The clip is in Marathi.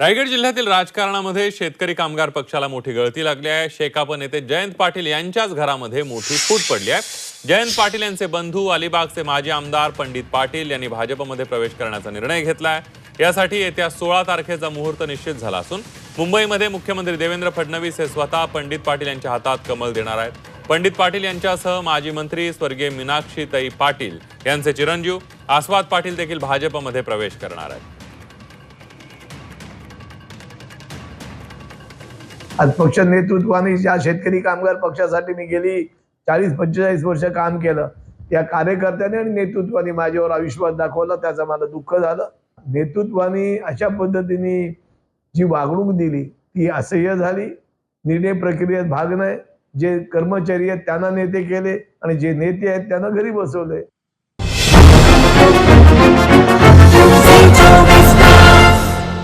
रायगड जिल्ह्यातील राजकारणामध्ये शेतकरी कामगार पक्षाला मोठी गळती लागली आहे. शेकाप नेते जयंत पाटील यांच्याच घरामध्ये मोठी फूट पडली आहे. जयंत पाटील यांचे बंधू अलिबागचे माजी आमदार पंडित पाटील यांनी भाजपमध्ये प्रवेश करण्याचा निर्णय घेतलाय. यासाठी येत्या सोळा तारखेचा मुहूर्त निश्चित झाला असून मुंबईमध्ये मुख्यमंत्री देवेंद्र फडणवीस हे स्वतः पंडित पाटील यांच्या हातात कमल देणार आहेत. पंडित पाटील यांच्यासह माजी मंत्री स्वर्गीय मीनाक्षीताई पाटील यांचे चिरंजीव आस्वाद पाटील देखील भाजपमध्ये प्रवेश करणार आहेत. आज पक्ष नेतृत्वाने ज्या शेतकरी कामगार पक्षासाठी मी गेली चाळीस पंचेचाळीस वर्ष काम केलं त्या कार्यकर्त्याने आणि नेतृत्वाने माझ्यावर अविश्वास दाखवला त्याचं मला दुःख झालं. नेतृत्वाने अशा पद्धतीने जी वागणूक दिली ती असह्य झाली. निर्णय प्रक्रियेत भाग नाही. जे कर्मचारी आहेत त्यांना नेते केले आणि जे नेते आहेत त्यांना घरी बसवले.